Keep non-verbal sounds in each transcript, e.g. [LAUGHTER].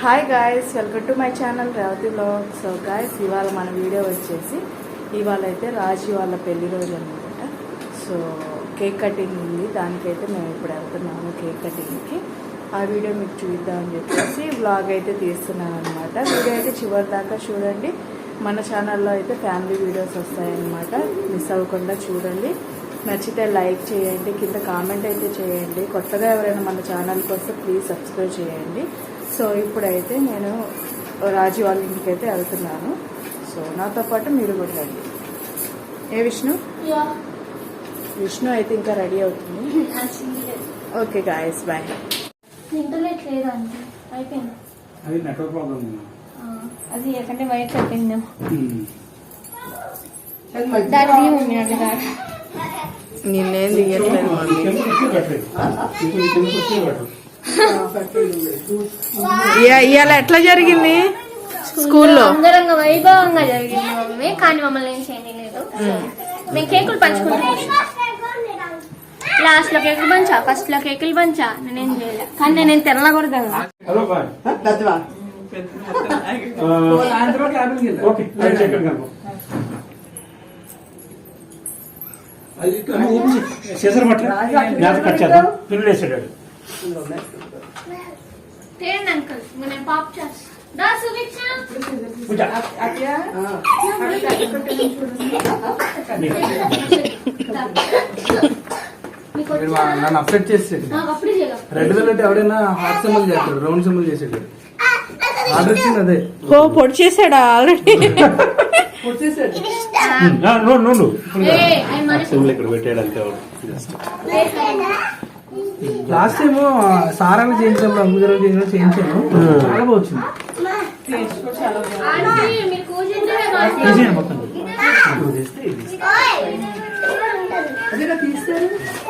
Hi guys welcome to my channel Revathi blog so guys ఇవాళ మన video వచ్చేసి ఇవాళ అయితే రాజీ వాళ్ళ పెళ్ళి రోజు అనమాట సో కేక్ కటింగ్ ఉంది దానికైతే మేము ఇప్పుడు వెళ్తున్నాము కేక్ కటింగ్కి ఆ వీడియో మీకు చూద్దామని చెప్పేసి బ్లాగ్ అయితే తీస్తున్నాను అనమాట వీడియో అయితే చివరి దాకా చూడండి. మన ఛానల్లో అయితే ఫ్యామిలీ వీడియోస్ వస్తాయన్నమాట. మిస్ అవ్వకుండా చూడండి. నచ్చితే లైక్ చేయండి కింద కామెంట్ అయితే చేయండి. కొత్తగా ఎవరైనా మన ఛానల్కి వస్తే ప్లీజ్ సబ్స్క్రైబ్ చేయండి. సో ఇప్పుడైతే నేను రాజు వాళ్ళ ఇంటికి అయితే వెళ్తున్నాను. సో నాతో పాటు మీరు కూడా రండి. ఏ విష్ణు? విష్ణు అయితే ఇంకా రెడీ అవుతుంది. [LAUGHS] Okay guys bye. ఇంటర్నెట్ లేదా అంటే అయిపోయింది? అది నెట్వర్క్ ప్రాబ్లం అది మమ్మీ అట్లా నిన్నేం దిగట్లేదు. [LAUGHS] ఇవాళ ఎట్లా జరిగింది? స్కూల్లో? అంగరంగ వైభవంగా జరిగింది మమ్మీ కానీ మమ్మల్ని ఏం చేయలేదు మేము కేకులు పంచుకుంటాం లాస్ట్లో కేకులు పంచా? ఫస్ట్లో కేకులు పంచా? నేనేం చేయలే. కానీ నేను చేసారు పట్ల కట్ చేద్దాం. పిల్లలు వేసాడు తేండి అంకుల్ పాప్ చేస్తా. దా సుభిక్ష. నన్ను అప్సెట్ చేసేది. రెడ్ వెల్వెట్ ఎవడైనా హార్ట్ సింబల్ చేస్తాడు రౌండ్ సింబల్ చేసాడు ఆర్డర్ ఇచ్చింది అదే. ఓ పొడి చేశాడా ఆల్రెడీ? నోడు నోడు ఏయ్, లాస్ట్ టైం సారాలు చేయించినప్పుడు అంగుజరం చేయించినప్పుడు చేయించాను. చాలా బాగా వచ్చింది ఆంటీ, మీరు కూర్చుంటే మాకు- తీసేయండి. మొత్తం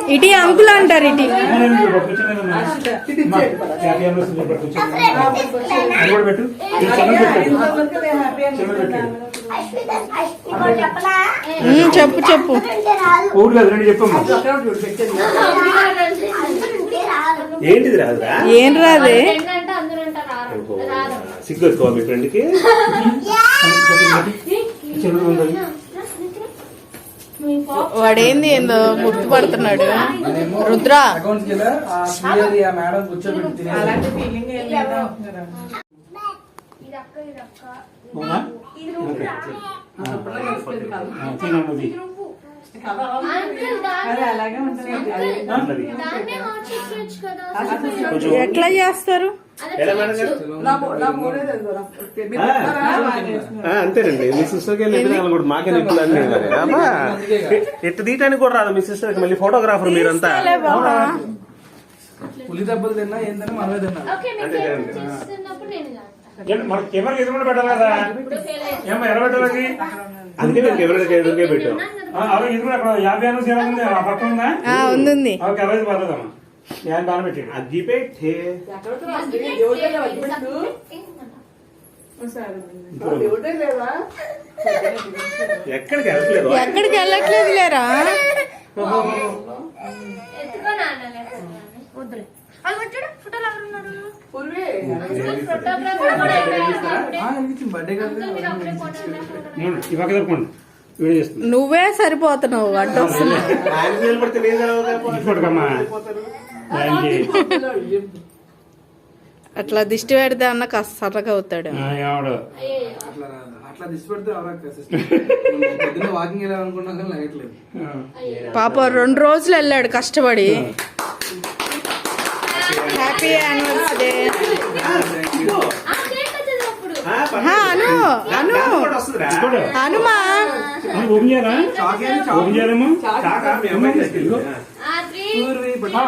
ఇటీ అంకుల్ అంటారు ఇటీ పెట్టు. చెప్పు చెప్పు. ఏంటిది రాదురా ఏం రాదే ఏంటంటే అందరూ అంటారు రారు. రారు. సిగ్గు మీ వాడేంది ఏందో గుర్తుపడుతున్నాడు రుద్ర. ఎట్లా చేస్తారు? అంతేనండి. మీ సిస్టర్ కూడా మాకే నిప్పులు అన్నీ ఎట్టు తీయటానికి కూడా రాదు మీ సిస్టర్కి. మళ్ళీ ఫోటోగ్రాఫర్ మీరంతా పులి దెబ్బలు తిన్నా ఏంటని మనమే తిన్నాం. మన కెమెరా ఎదురుకుండా పెట్టాలి కదా? ఏమో ఎలా పెట్టాలి అందుకే పెట్టాం అక్కడ యాభై ఉంది? ఆ పక్కన ఉందా? ఉంది ఓకే పర్లేదమ్మా. నేను బాగా పెట్టాడు? అది పెట్టే ఎక్కడికి వెళ్ళట్లేదు? ఎక్కడికి వెళ్ళట్లేదు లేరా. వద్దులే. నువ్వే సరిపోతున్నావు అడ్డు అట్లా దిష్టి పెడితే అన్న కాస్త సరగా అవుతాడు. పాప రెండు రోజులు వెళ్ళాడు కష్టపడి. Happy anniversary. అను అను. అనుమా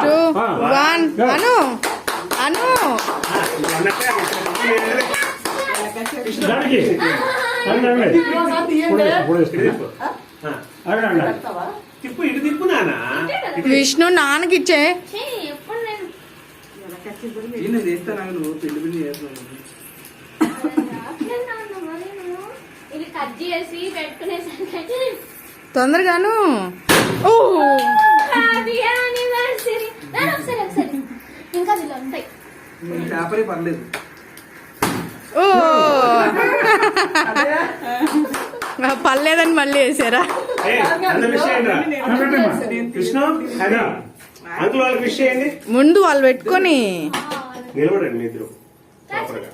టూ వన్. అను అను. విష్ణు నాన్నకిచ్చే నేను చేస్తాను నువ్వు చేస్తున్నాను తొందరగాను ఇంకా ఉంటాయి. పేపరే పర్లేదు. పర్లేదని మళ్ళీ వేసారా. కృష్ణ? అంకుల్ వాళ్ళకి విష్ చేయండి ముందు వాళ్ళు పెట్టుకొని నిలబడండి ఇద్దరు ప్రాపర్గా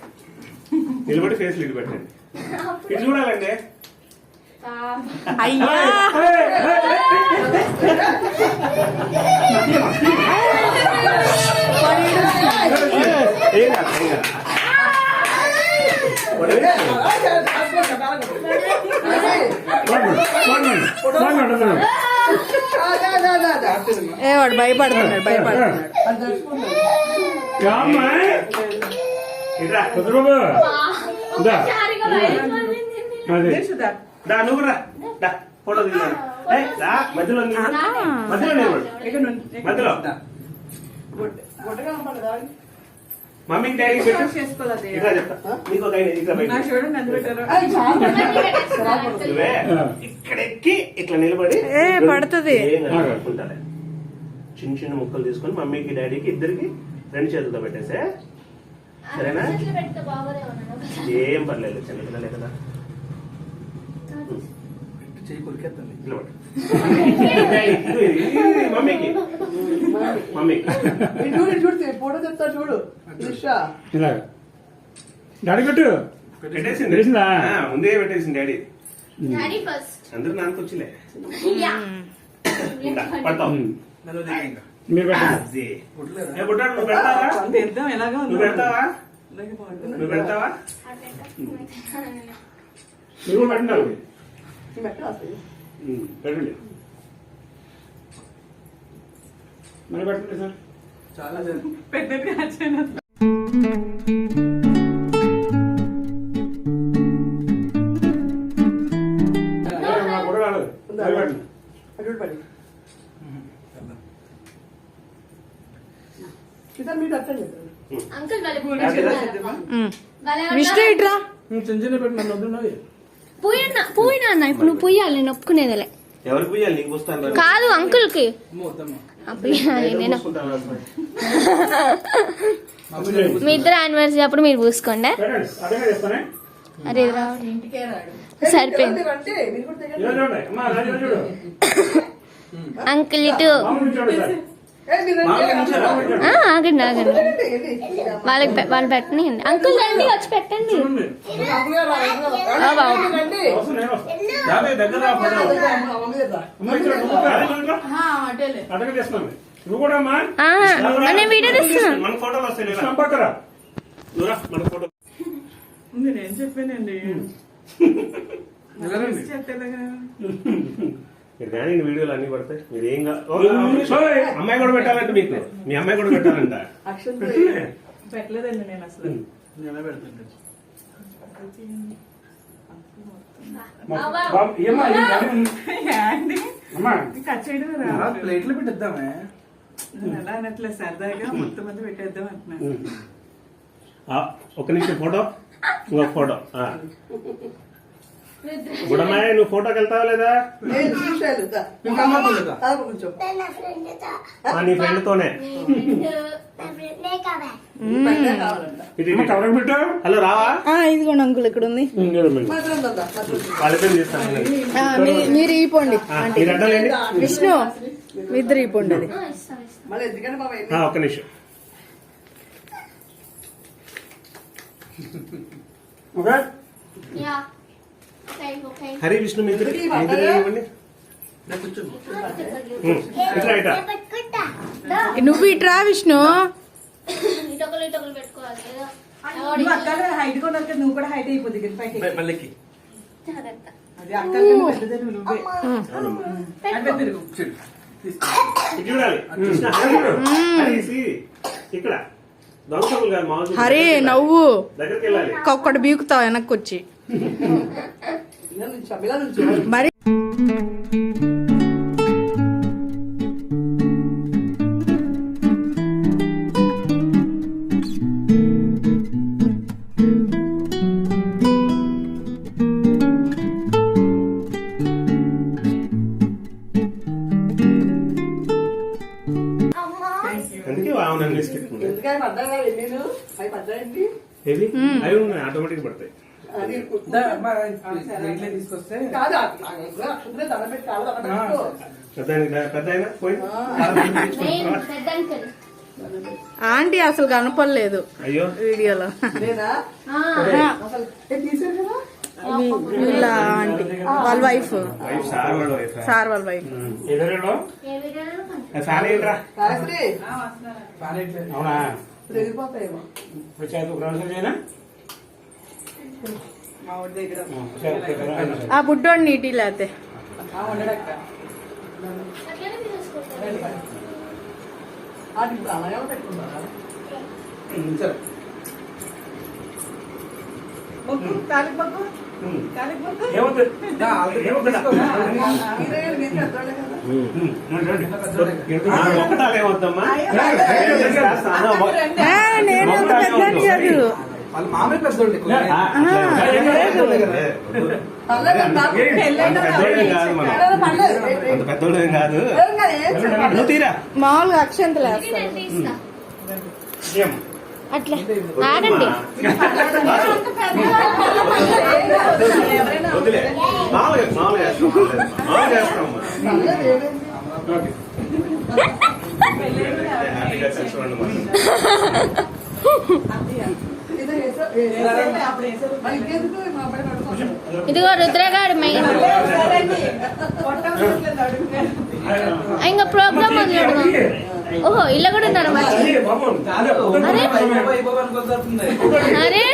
నిలబడి ఫేస్ ఇటు పెట్టండి ఇటు చూడాలండి అయ్యా ఏం కాదు, ఏం కాదు. ఏ వాడు భయపడుతున్నాడు భయపడుతున్నాడు. ఫోటో మధ్యలో. మధ్యలో మధ్యలో. మమ్మీకి డాడీ పెట్టు? ఇట్లా చెప్తా. నీకు ఒక ఇట్లా [LAUGHS] నువ్వే? ఇక్కడ ఎక్కి ఇట్లా నిలబడి ఏ, పడుతది. చిన్న చిన్న ముక్కలు తీసుకొని మమ్మీకి డాడీకి ఇద్దరికి రెండు చేతులతో పెట్టేసే. సరేనా. ఏం పర్లేదు చిన్నపిల్లలే కదా. [LAUGHS] మమ్మీకి. [LAUGHS] మమ్మీకి. ఫోటో చెప్తా చూడు. డాడీ పెట్టు పెట్టేసింది ముందే పెట్టేసింది డాడీ. అందరూ. నన్ను దిగు ఇంకా. మీరు పెట్టండి. నువ్వు పెడతావా? నువ్వు పెడతావా? నువ్వు పెడతావా? కూడా పెట్టండి పెట్టండి. మరి పెట్టండి సార్. చాలా. వాళ్ళ విష్ణు ఇట్రా? చిన్న చిన్న పెట్టి నన్ను పోయినా పోయినా అన్న ఇప్పుడు నువ్వు పోయాలి నేను ఒప్పుకునేదిలే ఎవరికి పోయాలి నీకు వస్తాను కాదు అంకుల్కి నేను మీ ఇద్దరు యానివర్సరీ అప్పుడు మీరు పూసుకోండి. అరే సరిపోయింది. అంకుల్ ఇటు. ఆగండి ఆగండి. వాళ్ళకి వాళ్ళు పెట్టండి. అంకుల్ రండి వచ్చి పెట్టండి. నేను వీడియో తీస్తున్నాను నేను చెప్పానండి. [LAUGHS] మీరు కానీ వీడియోలు అన్ని పడతాయి మీరు ఏం అమ్మాయి కూడా పెట్టాలంట మీకు. [LAUGHS] మీ అమ్మాయి కూడా పెట్టాలంట. పెట్టలేదండి నేను అసలు. అలా ప్లేట్లో పెట్టిద్దామే. ఎలా అనట్లేదు సరదాగా మొత్తం మంది పెట్టేద్దాం అంటున్నాను. ఒక నిమిషం ఫోటో ఇంకొక ఫోటో. ఆ. బుడమ్మాయి నువ్వు ఫోటోకి వెళ్తావా లేదా? నీ ఫ్రెండ్ తోనే. కవర్ పెట్టా. హలో రావా? ఇదిగోండి అంకుల్ ఇక్కడ ఉంది మీరు అడ్డాలండి విష్ణు మీ ఇద్దరు ఈపోండి. అది ఒక్క నిమిషం. ఓకే హరి విష్ణు మీ ఇద్దరు మీ ఇద్దరు ఇవ్వండి. నువ్వు ఇట్రా విష్ణు. ఇటొకలు ఇటొకలు పెట్టుకోవాలి. ఏదో నువ్వు కూడా హైట్ పెద్దదే నువ్వే. ఇక్కడ. హరి ఒక్కటి బీకుతావు వెనక్కి వచ్చి మరి అందుకే వామనని తీసుకెట్టుకుంది. ఎందుకంటే పడ్డా నేను అవి పడ్డాయండి ఏది అవి ఉన్నాయి ఆటోమేటిక్ పడతాయి. తీసుకొస్తే. కాదు కాదు ఆంటీ అసలు కనపడలేదు అయ్యో. వీడియోలో. నేనా? ఆ, అసలు ఏ తీసారు కదా? వీళ్ళ ఆంటీ వాళ్ళ వైఫ్. వైఫ్ సార్ వాళ్ళ వైఫ్. అవునా? ఇప్పుడు చేతు ఆ బుడ్డోడు నీటి లేతే నేను వాళ్ళ ఏం కాదు? నువ్వు తీరా? మామూలుగా అక్షంతలు? అట్లా. హ్యాపీగా [LAUGHS] [LAUGHS] ఇదిగో రుద్రగాడు మెయిన్ ఇంకా ప్రోగ్రామ్ మొదలెడదాం ఓహో ఇలా కూడా ఉన్నారు అరే?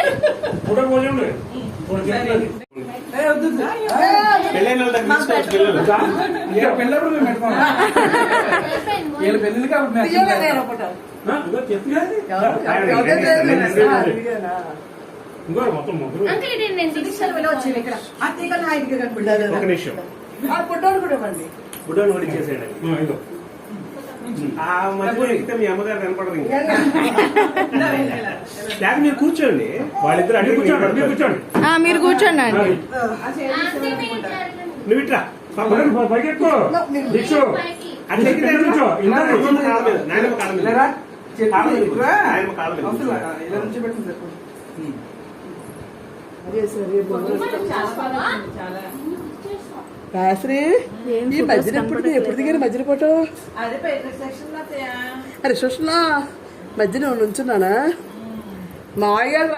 బాబు మొత్తం ముగ్గురు. అంకుల్ ఇది నేను ఇక్కడ. నా ఇంటికి నిమిషం. ఆ కూడా ఇవ్వండి. బుడ్డోని కూడా ఇచ్చేసేయండి. ఆ మధ్యలో ఎక్కితే మీ అమ్మగారు కనపడదు ఇంకా. లేక మీరు కూర్చోండి. వాళ్ళిద్దరు అడిగి కూర్చోండి మీరు కూర్చోండి. ఆ, మీరు కూర్చోండి అండి. నువ్వు ఇట్రా. పైకెక్కు. దిక్షు పైకి. అట్లా ఎక్కితే కూర్చో. ఇంకా నాయనమ్మ కాళ్ళ మీద నాయనమ్మ కాళ్ళ మీద. లేరా? చెప్పు, కాళ్ళ మీద ఇటురా. నాయనమ్మ కాళ్ళ మీద అవసరం లేదు. ఇలా నుంచి పెట్టండి సార్. ఉమ్. అదే సరే చేస్తావా? రాశ్రీ ఈ మధ్యన ఎప్పుడు ఎప్పుడు దిగారు మధ్యన ఫోటో? సెక్షన్లో అరే సుష్మా మధ్యన నుంచున్నానా? మామయ్య గారు